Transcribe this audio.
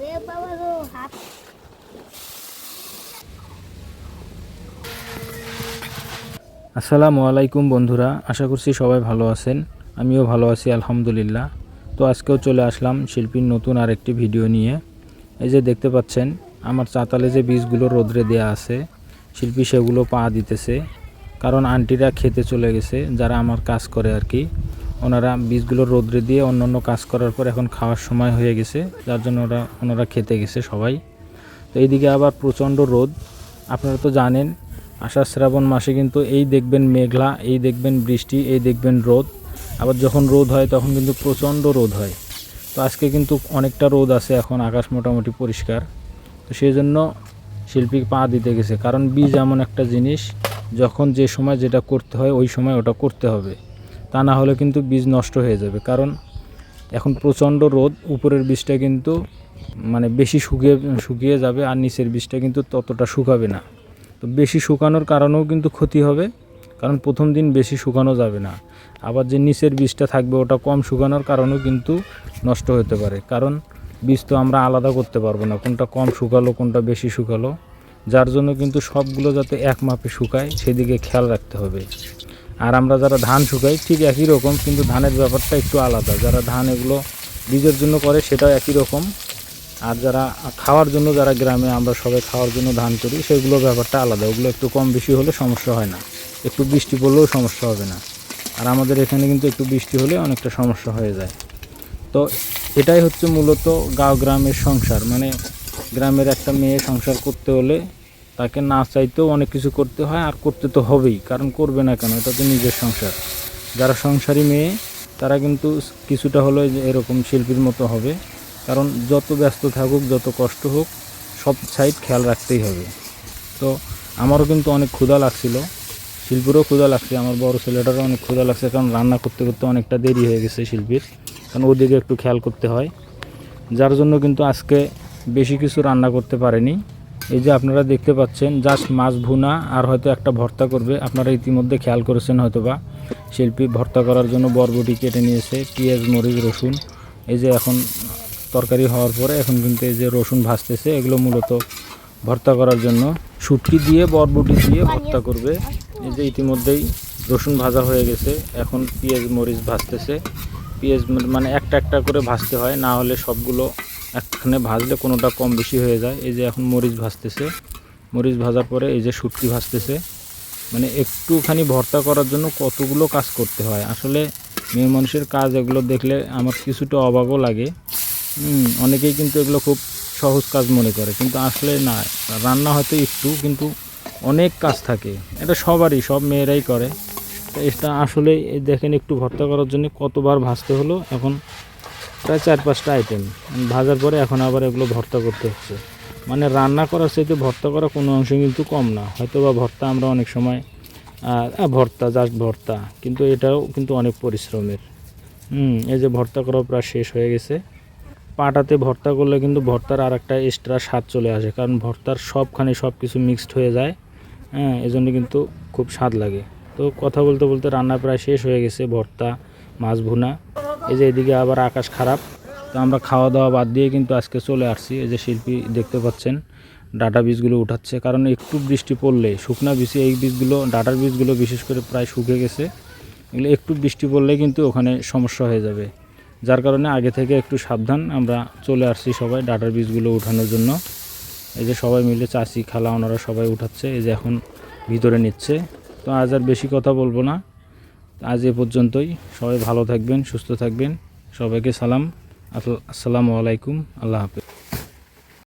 রে বাবা গো হাত। আসসালামু আলাইকুম বন্ধুরা আশা করছি সবাই ভালো আছেন। আমিও ভালো আছি আলহামদুলিল্লাহ। তো আজকেও চলে আসলাম শিল্পীর নতুন আরেকটি ভিডিও নিয়ে। এই যে দেখতে পাচ্ছেন আমার চাতালে যে বীজগুলো রোদ্রে দেয়া আছে শিল্পী সেগুলো পা দিতেছে। কারণ আন্টিরা খেতে চলে গেছে যারা আমার কাজ করে আর কি। ওনারা বীজগুলো রোদ্রে দিয়ে অন্য অন্য কাজ করার পর এখন খাওয়ার সময় হয়ে গেছে, যার জন্য ওরা, ওনারা খেতে গেছে সবাই। তো এইদিকে আবার প্রচণ্ড রোদ। আপনারা তো জানেন, আষাঢ় শ্রাবণ মাসে কিন্তু এই দেখবেন মেঘলা, এই দেখবেন বৃষ্টি, এই দেখবেন রোদ। আবার যখন রোদ হয় তখন কিন্তু প্রচণ্ড রোদ হয়। তো আজকে কিন্তু অনেকটা রোদ আছে এখন, আকাশ মোটামুটি পরিষ্কার। তো সেই জন্য শিল্পী পা দিতে গেছে। কারণ বীজ এমন একটা জিনিস, যখন যে সময় যেটা করতে হয় ওই সময় ওটা করতে হবে। তা না হলে কিন্তু বীজ নষ্ট হয়ে যাবে। কারণ এখন প্রচণ্ড রোদ, উপরের বীজটা কিন্তু মানে বেশি শুকিয়ে শুকিয়ে যাবে আর নিচের বীজটা কিন্তু ততটা শুকাবে না। তো বেশি শুকানোর কারণেও কিন্তু ক্ষতি হবে, কারণ প্রথম দিন বেশি শুকানো যাবে না। আবার যে নিচের বীজটা থাকবে ওটা কম শুকানোর কারণেও কিন্তু নষ্ট হতে পারে। কারণ বীজ তো আমরা আলাদা করতে পারব না, কোনটা কম শুকালো, কোনটা বেশি শুকালো। যার জন্য কিন্তু সবগুলো যাতে এক মাপে শুকায়, সেদিকে খেয়াল রাখতে হবে। আর আমরা যারা ধান শুকাই, ঠিক একই রকম, কিন্তু ধানের ব্যাপারটা একটু আলাদা। যারা ধান এগুলো বীজের জন্য করে, সেটাও একই রকম। আর যারা খাওয়ার জন্য, যারা গ্রামে আমরা সবাই খাওয়ার জন্য ধান করি, সেগুলো ব্যাপারটা আলাদা। ওগুলো একটু কম বেশি হলে সমস্যা হয় না। একটু বৃষ্টি পড়লেও সমস্যা হবে না। আর আমাদের এখানে কিন্তু একটু বৃষ্টি হলে অনেকটা সমস্যা হয়ে যায়। তো এটাই হচ্ছে মূলত গাঁও গ্রামের সংসার। মানে গ্রামের একটা মেয়ে সংসার করতে হলে তাকে না চাইতেও অনেক কিছু করতে হয়, আর করতে তো হবেই, কারণ করবে না কেন? এটা তো নিজের সংসার। যারা সংসারী মেয়ে, তারা কিন্তু কিছুটা হলো এরকম শিল্পীর মতো হবে, কারণ যত ব্যস্ত থাকুক, যত কষ্ট হোক, সব সাইড খেয়াল রাখতেই হবে। তো আমারও কিন্তু অনেক ক্ষুধা লাগছিল, শিল্পীরও ক্ষুধা লাগছে, আমার বড় ছেলেটারও অনেক ক্ষুধা লাগছে, কারণ রান্না করতে করতে অনেকটা দেরি হয়ে গেছে শিল্পীর, কারণ ওদিকে একটু খেয়াল করতে হয়। যার জন্য কিন্তু আজকে বেশি কিছু রান্না করতে পারেনি। এই যে আপনারা দেখতে পাচ্ছেন জাস্ট মাছ ভুনা, আর হয়তো একটা ভর্তা করবে। আপনারা ইতিমধ্যে খেয়াল করেছেন হয়তো বা শিল্পী ভর্তা করার জন্য বরবটি কেটে নিয়েছে, পেঁয়াজ, মরিচ, রসুন। এই যে এখন তরকারি হওয়ার পরে এখন কিন্তু এই যে রসুন ভাজতেছে, এগুলো মূলত ভর্তা করার জন্য। শুটকি দিয়ে, বরবটি দিয়ে ভর্তা করবে। এই যে ইতিমধ্যেই রসুন ভাজা হয়ে গেছে, এখন পেঁয়াজ, মরিচ ভাজতেছে। পেঁয়াজ মানে একটা একটা করে ভাজতে হয়, না হলে সবগুলো একখানে ভাজলে কোনোটা কম বেশি হয়ে যায়। এই যে এখন মরিচ ভাজতেছে। মরিচ ভাজার পরে এই যে শুটকি ভাজতেছে। মানে একটুখানি ভর্তা করার জন্য কতগুলো কাজ করতে হয়। আসলে মেয়ে মানুষের কাজ এগুলো দেখলে আমার কিছুটা অবাকও লাগে। অনেকেই কিন্তু এগুলো খুব সহজ কাজ মনে করে। কিন্তু আসলে না, রান্না হয়তো একটু, কিন্তু অনেক কাজ থাকে। এটা সবারই, সব মেয়েরাই করে। এটা আসলে দেখেন একটু ভর্তা করার জন্য কতবার ভাজতে হলো। এখন প্রায় চার পাঁচটা আইটেম ভাজার পরে এখন আবার এগুলো ভর্তা করতে হচ্ছে। মানে রান্না করার চাইতে ভর্তা করা কোনো অংশ কিন্তু কম না। হয়তো বা ভর্তা আমরা অনেক সময় আহ, ভর্তা জাস্ট ভর্তা কিন্তু এটাও কিন্তু অনেক পরিশ্রমের। হুম এই যে ভর্তা করা প্রায় শেষ হয়ে গেছে। পাটাতে ভর্তা করলে কিন্তু ভর্তার আর একটা এক্সট্রা স্বাদ চলে আসে কারণ ভর্তার সবখানে সব কিছু মিক্সড হয়ে যায়। হ্যাঁ এজন্য কিন্তু খুব স্বাদ লাগে। তো কথা বলতে বলতে রান্না প্রায় শেষ হয়ে গেছে ভর্তা মাছ ভুনা। এই যে এদিকে আবার আকাশ খারাপ। তো আমরা খাওয়া দাওয়া বাদ দিয়ে কিন্তু আজকে চলে আসছি। এই যে শিল্পী দেখতে পাচ্ছেন, ডাটা বীজগুলো উঠাচ্ছে। কারণ একটু বৃষ্টি পড়লে, শুকনা বীজে এই বীজগুলো, ডাটার বীজগুলো বিশেষ করে প্রায় শুকে গেছে। এগুলো একটু বৃষ্টি পড়লে কিন্তু ওখানে সমস্যা হয়ে যাবে। যার কারণে আগে থেকে একটু সাবধান আমরা চলে আসছি সবাই ডাটার বীজগুলো উঠানোর জন্য। এই যে সবাই মিলে চাষি, খালা, ওনারা সবাই উঠাচ্ছে। এই যে এখন ভিতরে নিচ্ছে। তো আজ আর বেশি কথা বলব না। আজ এ পর্যন্তই। সবাই ভালো থাকবেন সুস্থ থাকবেন। সবাইকে সালাম। আসসালামু আলাইকুম। আল্লাহ হাফেজ।